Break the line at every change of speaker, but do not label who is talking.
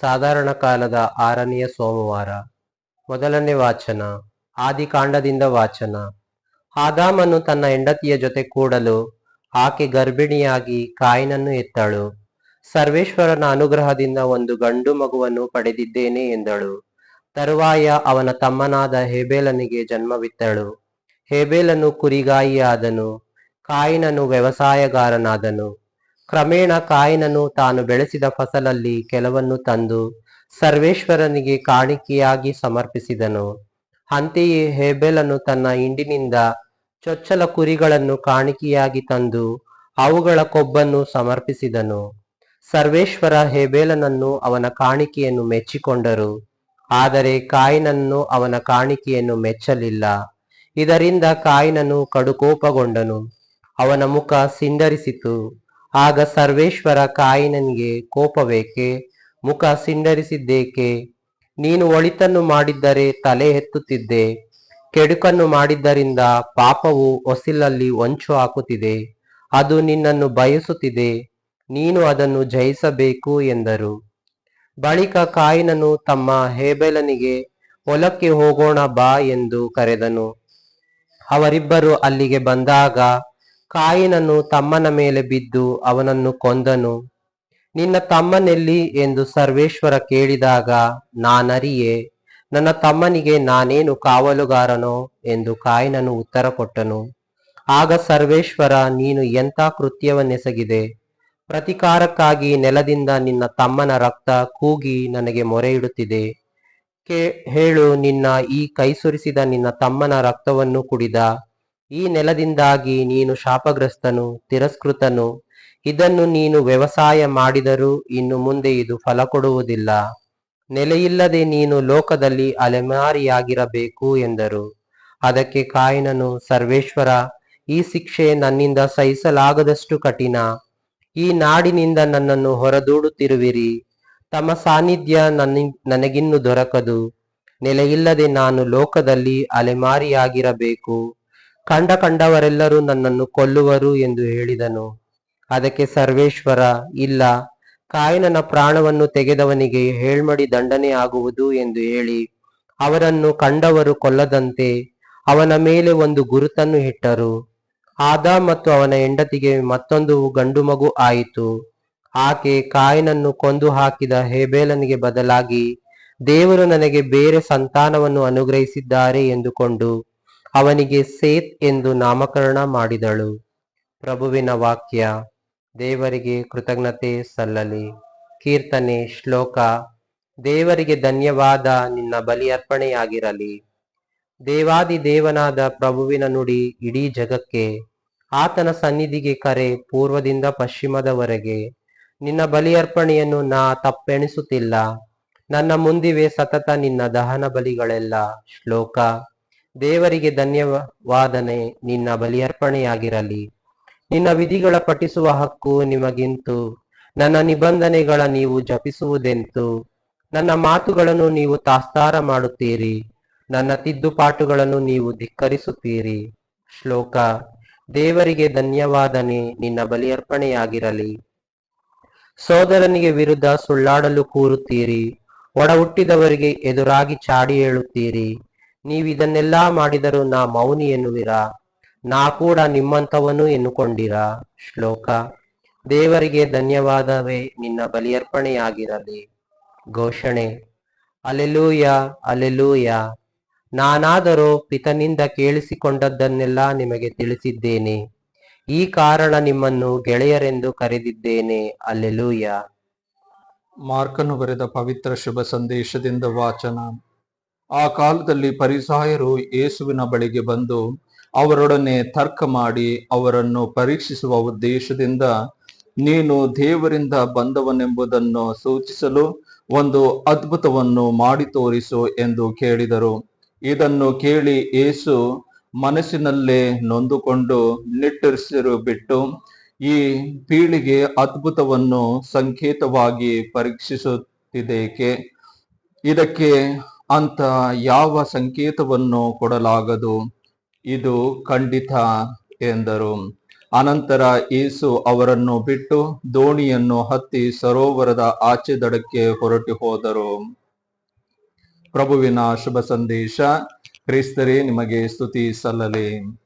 ಸಾಧಾರಣ ಕಾಲದ ಆರನೆಯ ಸೋಮವಾರ. ಮೊದಲನೇ ವಾಚನ, ಆದಿಕಾಂಡದಿಂದ ವಾಚನ. ಆದಾಮನು ತನ್ನ ಹೆಂಡತಿಯ ಜೊತೆ ಕೂಡಲು ಆಕೆ ಗರ್ಭಿಣಿಯಾಗಿ ಕಾಯಿನನ್ನು ಎತ್ತಳು. ಸರ್ವೇಶ್ವರನ ಅನುಗ್ರಹದಿಂದ ಒಂದು ಗಂಡು ಮಗುವನ್ನು ಪಡೆದಿದ್ದೇನೆ ಎಂದಳು. ತರುವಾಯ ಅವನ ತಮ್ಮನಾದ ಹೇಬೇಲನಿಗೆ ಜನ್ಮವಿತ್ತಳು. ಹೇಬೇಲನು ಕುರಿಗಾಯಿಯಾದನು, ಕಾಯಿನನು ವ್ಯವಸಾಯಗಾರನಾದನು. ಕ್ರಮೇಣ ಕಾಯಿನನು ತಾನು ಬೆಳೆಸಿದ ಫಸಲಲ್ಲಿ ಕೆಲವನ್ನು ತಂದು ಸರ್ವೇಶ್ವರನಿಗೆ ಕಾಣಿಕೆಯಾಗಿ ಸಮರ್ಪಿಸಿದನು. ಅಂತೆಯೇ ಹೇಬೆಲನು ತನ್ನ ಹಿಂಡಿನಿಂದ ಚೊಚ್ಚಲ ಕುರಿಗಳನ್ನು ಕಾಣಿಕೆಯಾಗಿ ತಂದು ಅವುಗಳ ಕೊಬ್ಬನ್ನು ಸಮರ್ಪಿಸಿದನು. ಸರ್ವೇಶ್ವರ ಹೇಬೇಲನನ್ನು ಅವನ ಕಾಣಿಕೆಯನ್ನು ಮೆಚ್ಚಿಕೊಂಡರು. ಆದರೆ ಕಾಯಿನನ್ನು ಅವನ ಕಾಣಿಕೆಯನ್ನು ಮೆಚ್ಚಲಿಲ್ಲ. ಇದರಿಂದ ಕಾಯಿನನು ಕಡುಕೋಪಗೊಂಡನು. ಅವನ ಮುಖ ಸಿಂಡರಿಸಿತು. ಆಗ ಸರ್ವೇಶ್ವರ ಕಾಯಿನನಿಗೆ ಕೋಪವೇಕೆ? ಮುಖ ಸಿಂಡರಿಸಿದ್ದೇಕೆ? ನೀನು ಒಳಿತನ್ನು ಮಾಡಿದ್ದರೆ ತಲೆ ಎತ್ತುತ್ತಿದ್ದೆ. ಕೆಡುಕನ್ನು ಮಾಡಿದ್ದರಿಂದ ಪಾಪವು ಒಸಿಲಲ್ಲಿ ಹೊಂಚು ಹಾಕುತ್ತಿದೆ. ಅದು ನಿನ್ನನ್ನು ಬಯಸುತ್ತಿದೆ. ನೀನು ಅದನ್ನು ಜಯಿಸಬೇಕು ಎಂದರು. ಬಳಿಕ ಕಾಯಿನನು ತಮ್ಮ ಹೇಬೆಲನಿಗೆ, ಹೊಲಕ್ಕೆ ಹೋಗೋಣ ಬಾ ಎಂದು ಕರೆದನು. ಅವರಿಬ್ಬರು ಅಲ್ಲಿಗೆ ಬಂದಾಗ ಕಾಯಿನನು ತಮ್ಮನ ಮೇಲೆ ಬಿದ್ದು ಅವನನ್ನು ಕೊಂದನು. ನಿನ್ನ ತಮ್ಮನೆಲ್ಲಿ ಎಂದು ಸರ್ವೇಶ್ವರ ಕೇಳಿದಾಗ, ನಾನರಿಯೆ, ನನ್ನ ತಮ್ಮನಿಗೆ ನಾನೇನು ಕಾವಲುಗಾರನೋ ಎಂದು ಕಾಯಿನನು ಉತ್ತರ ಕೊಟ್ಟನು. ಆಗ ಸರ್ವೇಶ್ವರ, ನೀನು ಎಂಥ ಕೃತ್ಯವನ್ನೆಸಗಿದೆ? ಪ್ರತಿಕಾರಕ್ಕಾಗಿ ನೆಲದಿಂದ ನಿನ್ನ ತಮ್ಮನ ರಕ್ತ ಕೂಗಿ ನನಗೆ ಮೊರೆ ಇಡುತ್ತಿದೆ ಕೇ, ಹೇಳು, ನಿನ್ನ ಈ ಕೈ ಸುರಿಸಿದ ನಿನ್ನ ತಮ್ಮನ ರಕ್ತವನ್ನು ಕುಡಿದ ಈ ನೆಲದಿಂದಾಗಿ ನೀನು ಶಾಪಗ್ರಸ್ತನು, ತಿರಸ್ಕೃತನು. ಇದನ್ನು ನೀನು ವ್ಯವಸಾಯ ಮಾಡಿದರೂ ಇನ್ನು ಮುಂದೆ ಇದು ಫಲ ಕೊಡುವುದಿಲ್ಲ. ನೆಲೆಯಿಲ್ಲದೆ ನೀನು ಲೋಕದಲ್ಲಿ ಅಲೆಮಾರಿಯಾಗಿರಬೇಕು ಎಂದರು. ಅದಕ್ಕೆ ಕಾಯಿನನು, ಸರ್ವೇಶ್ವರ, ಈ ಶಿಕ್ಷೆ ನನ್ನಿಂದ ಸಹಿಸಲಾಗದಷ್ಟು ಕಠಿಣ. ಈ ನಾಡಿನಿಂದ ನನ್ನನ್ನು ಹೊರದೂಡುತ್ತಿರುವಿರಿ. ತಮ್ಮ ಸಾನ್ನಿಧ್ಯ ನನ್ನ, ನನಗಿನ್ನು ದೊರಕದು. ನೆಲೆಯಿಲ್ಲದೆ ನಾನು ಲೋಕದಲ್ಲಿ ಅಲೆಮಾರಿಯಾಗಿರಬೇಕು. ಕಂಡ ಕಂಡವರೆಲ್ಲರೂ ನನ್ನನ್ನು ಕೊಲ್ಲುವರು ಎಂದು ಹೇಳಿದನು. ಅದಕ್ಕೆ ಸರ್ವೇಶ್ವರ, ಇಲ್ಲ, ಕಾಯನನ ಪ್ರಾಣವನ್ನು ತೆಗೆದವನಿಗೆ ಹೇಳ್ಮಡಿ ದಂಡನೆ ಆಗುವುದು ಎಂದು ಹೇಳಿ, ಅವರನ್ನು ಕಂಡವರು ಕೊಲ್ಲದಂತೆ ಅವನ ಮೇಲೆ ಒಂದು ಗುರುತನ್ನು ಇಟ್ಟರು. ಆದ ಮತ್ತು ಅವನ ಹೆಂಡತಿಗೆ ಮತ್ತೊಂದು ಗಂಡು ಮಗು ಆಯಿತು. ಆಕೆ ಕಾಯನನ್ನು ಕೊಂದು ಹಾಕಿದ ಹೇಬೇಲನಿಗೆ ಬದಲಾಗಿ, ದೇವರು ನನಗೆ ಬೇರೆ ಸಂತಾನವನ್ನು ಅನುಗ್ರಹಿಸಿದ್ದಾರೆ ಎಂದುಕೊಂಡು ಅವನಿಗೆ ಸೇತ್ ಎಂದು ನಾಮಕರಣ ಮಾಡಿದಳು. ಪ್ರಭುವಿನ ವಾಕ್ಯ, ದೇವರಿಗೆ ಕೃತಜ್ಞತೆ ಸಲ್ಲಲಿ. ಕೀರ್ತನೆ, ಶ್ಲೋಕ, ದೇವರಿಗೆ ಧನ್ಯವಾದ, ನಿನ್ನ ಬಲಿಯರ್ಪಣೆಯಾಗಿರಲಿ ದೇವಾದಿ ದೇವನಾದ ಪ್ರಭುವಿನ ನುಡಿ ಇಡೀ ಜಗಕ್ಕೆ, ಆತನ ಸನ್ನಿಧಿಗೆ ಕರೆ ಪೂರ್ವದಿಂದ ಪಶ್ಚಿಮದವರೆಗೆ, ನಿನ್ನ ಬಲಿಯರ್ಪಣೆಯನ್ನು ನಾ ತಪ್ಪೆಣಿಸುತ್ತಿಲ್ಲ. ನನ್ನ ಮುಂದಿವೆ ಸತತ ನಿನ್ನ ದಹನ ಬಲಿಗಳೆಲ್ಲ. ಶ್ಲೋಕ ದೇವರಿಗೆ ಧನ್ಯವಾದನೆ. ನಿನ್ನ ಬಲಿಯರ್ಪಣೆಯಾಗಿರಲಿ. ನಿನ್ನ ವಿಧಿಗಳ ಪಠಿಸುವ ಹಕ್ಕು ನಿಮಗಿಂತು. ನನ್ನ ನಿಬಂಧನೆಗಳ ನೀವು ಜಪಿಸುವುದೆಂತು. ನನ್ನ ಮಾತುಗಳನ್ನು ನೀವು ತಾಸ್ತಾರ ಮಾಡುತ್ತೀರಿ. ನನ್ನ ತಿದ್ದುಪಾಟುಗಳನ್ನು ನೀವು ಧಿಕ್ಕರಿಸುತ್ತೀರಿ. ಶ್ಲೋಕ, ದೇವರಿಗೆ ಧನ್ಯವಾದನೆ. ನಿನ್ನ ಬಲಿಯರ್ಪಣೆಯಾಗಿರಲಿ. ಸೋದರನಿಗೆ ವಿರುದ್ಧ ಸುಳ್ಳಾಡಲು ಕೂರುತ್ತೀರಿ. ಒಡ ಹುಟ್ಟಿದವರಿಗೆ ಎದುರಾಗಿ ಚಾಡಿ ಹೇಳುತ್ತೀರಿ ನೀವಿದನ್ನೆಲ್ಲಾ ಮಾಡಿದರೂ ನಾ ಮೌನಿ ಎನ್ನುವಿರಾ? ನಾ ಕೂಡ ನಿಮ್ಮಂಥವನು ಎನ್ನುಕೊಂಡಿರಾ? ಶ್ಲೋಕ. ದೇವರಿಗೆ ಧನ್ಯವಾದವೇ, ನಿನ್ನ ಬಲಿಯರ್ಪಣೆಯಾಗಿರಲಿ. ಘೋಷಣೆ. ಅಲೆಲೂಯ ಅಲೆಲೂಯ. ನಾನಾದರೂ ಪಿತನಿಂದ ಕೇಳಿಸಿಕೊಂಡದ್ದನ್ನೆಲ್ಲ ನಿಮಗೆ ತಿಳಿಸಿದ್ದೇನೆ. ಈ ಕಾರಣ ನಿಮ್ಮನ್ನು ಗೆಳೆಯರೆಂದು ಕರೆದಿದ್ದೇನೆ. ಅಲ್ಲೆಲೂಯ
ಮಾರ್ಕನು ಬರೆದ ಪವಿತ್ರ ಶುಭ ಸಂದೇಶದಿಂದ ವಾಚನ ಆ ಕಾಲದಲ್ಲಿ ಪರಿಸಾಯರು ಯೇಸುವಿನ ಬಳಿಗೆ ಬಂದು ಅವರೊಡನೆ ತರ್ಕ ಮಾಡಿ ಅವರನ್ನು ಪರೀಕ್ಷಿಸುವ ಉದ್ದೇಶದಿಂದ ನೀನು ದೇವರಿಂದ ಬಂದವನೆಂಬುದನ್ನು ಸೂಚಿಸಲು ಒಂದು ಅದ್ಭುತವನ್ನು ಮಾಡಿ ತೋರಿಸು ಎಂದು ಕೇಳಿದರು. ಇದನ್ನು ಕೇಳಿ ಏಸು ಮನಸ್ಸಿನಲ್ಲೇ ನೊಂದುಕೊಂಡು ನಿಟ್ಟರಿಸಿರು ಬಿಟ್ಟು ಈ ಪೀಳಿಗೆ ಅದ್ಭುತವನ್ನು ಸಂಕೇತವಾಗಿ ಪರೀಕ್ಷಿಸುತ್ತಿದೇಕೆ ಇದಕ್ಕೆ ಅಂತ ಯಾವ ಸಂಕೇತವನ್ನು ಕೊಡಲಾಗದು? ಇದು ಖಂಡಿತ ಎಂದರು. ಅನಂತರ ಯೇಸು ಅವರನ್ನು ಬಿಟ್ಟು ದೋಣಿಯನ್ನು ಹತ್ತಿ ಸರೋವರದ ಆಚೆ ದಡಕ್ಕೆ ಹೊರಟು ಹೋದರು. ಪ್ರಭುವಿನ ಶುಭ ಸಂದೇಶ, ಕ್ರಿಸ್ತರೇ, ನಿಮಗೆ ಸ್ತುತಿ ಸಲ್ಲಲಿ.